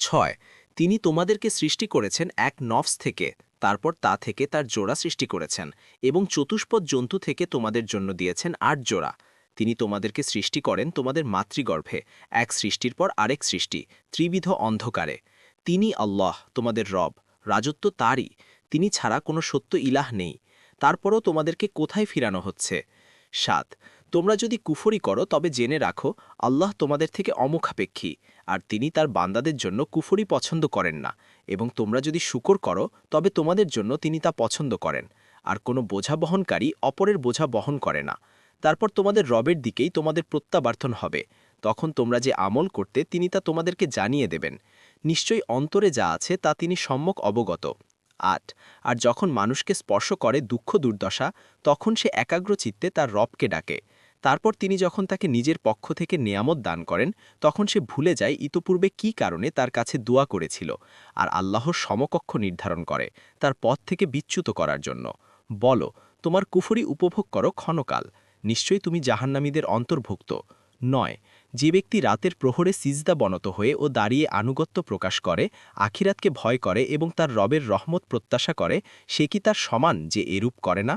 ছয়, তিনি তোমাদেরকে সৃষ্টি করেছেন এক নফস থেকে, তারপর তা থেকে তার জোড়া সৃষ্টি করেছেন, এবং চতুষ্পদ জন্তু থেকে তোমাদের জন্য দিয়েছেন আট জোড়া। তিনি তোমাদেরকে সৃষ্টি করেন তোমাদের মাতৃগর্ভে, এক সৃষ্টির পর আরেক সৃষ্টি, ত্রিবিধ অন্ধকারে। তিনি আল্লাহ, তোমাদের রব, রাজত্ব তারই, তিনি ছাড়া কোনো সত্য ইলাহ নেই। তারপরও তোমাদেরকে কোথায় ফিরানো হচ্ছে? সাত তোমরা যদি কুফরি করো, তবে জেনে রাখো, আল্লাহ তোমাদের থেকে অমুখাপেক্ষী, আর তিনি তার বান্দাদের জন্য কুফরি পছন্দ করেন না। এবং তোমরা যদি শুকর করো, তবে তোমাদের জন্য তিনি তা পছন্দ করেন, আর কোনো বোঝা বহনকারী অপরের বোঝা বহন করে না। তারপর তোমাদের রবের দিকেই তোমাদের প্রত্যাবর্তন হবে। তখন তোমরা যে আমল করতে, তিনি তা তোমাদেরকে জানিয়ে দেবেন। নিশ্চয়ই অন্তরে যা আছে, তা তিনি সম্যক অবগত। আট, আর যখন মানুষকে স্পর্শ করে দুঃখ দুর্দশা, তখন সে একাগ্র চিত্তে তার রবকে ডাকে। তারপর তিনি যখন তাকে নিজের পক্ষ থেকে নিয়ামত দান করেন, তখন সে ভুলে যায় ইতোপূর্বে কি কারণে তার কাছে দোয়া করেছিল আর আল্লাহর সমকক্ষ নির্ধারণ করে তার পথ থেকে বিচ্যুত করার জন্য। বলো, তোমার কুফরি উপভোগ করো ক্ষণকাল, নিশ্চয়ই তুমি জাহান্নামীদের অন্তর্ভুক্ত। নয়, যে ব্যক্তি রাতের প্রহরে সিজদা বনত হয়ে ও দাঁড়িয়ে আনুগত্য প্রকাশ করে, আখিরাতকে ভয় করে এবং তার রবের রহমত প্রত্যাশা করে, সে কি তার সমান যে এরূপ করে না?